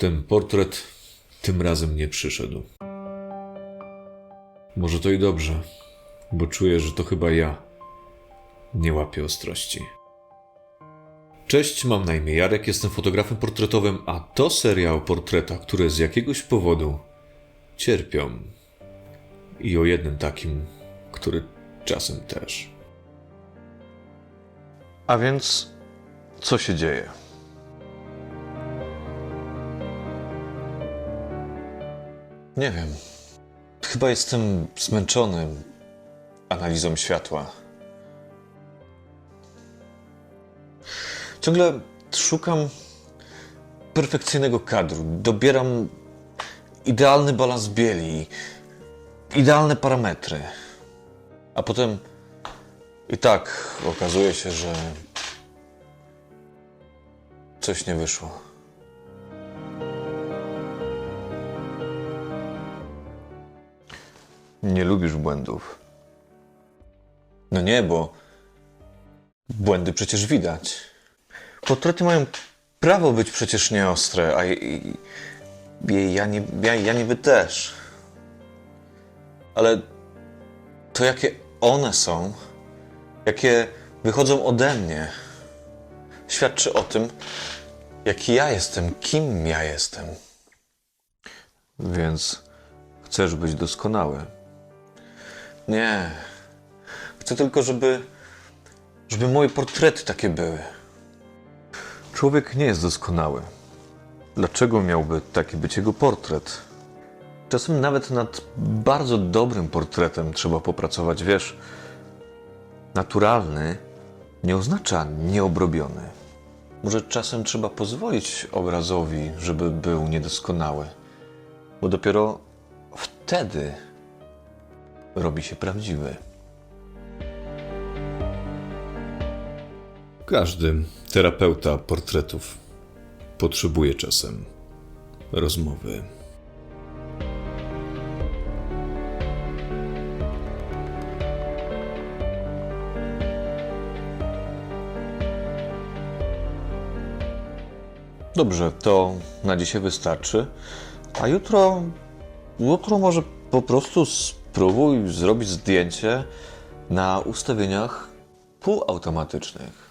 Ten portret tym razem nie przyszedł. Może to i dobrze, bo czuję, że to chyba ja nie łapię ostrości. Cześć, mam na imię Jarek, jestem fotografem portretowym, a to seria o portretach, które z jakiegoś powodu cierpią. I o jednym takim, który czasem też. A więc, co się dzieje? Nie wiem. Chyba jestem zmęczony analizą światła. Ciągle szukam perfekcyjnego kadru. Dobieram idealny balans bieli, idealne parametry. A potem i tak okazuje się, że coś nie wyszło. Nie lubisz błędów. No nie, bo błędy przecież widać. Portrety mają prawo być przecież nieostre, a i, ja, nie, ja, ja niby też. Ale to jakie one są, jakie wychodzą ode mnie, świadczy o tym, jaki ja jestem, kim ja jestem. Więc chcesz być doskonały? Nie. Chcę tylko, żeby, żeby moje portrety takie były. Człowiek nie jest doskonały. Dlaczego miałby taki być jego portret? Czasem nawet nad bardzo dobrym portretem trzeba popracować, wiesz. Naturalny nie oznacza nieobrobiony. Może czasem trzeba pozwolić obrazowi, żeby był niedoskonały, bo dopiero wtedy robi się prawdziwy. Każdy terapeuta portretów potrzebuje czasem rozmowy. Dobrze, to na dzisiaj wystarczy. A jutro, jutro może po prostu spróbuj zrobić zdjęcie na ustawieniach półautomatycznych.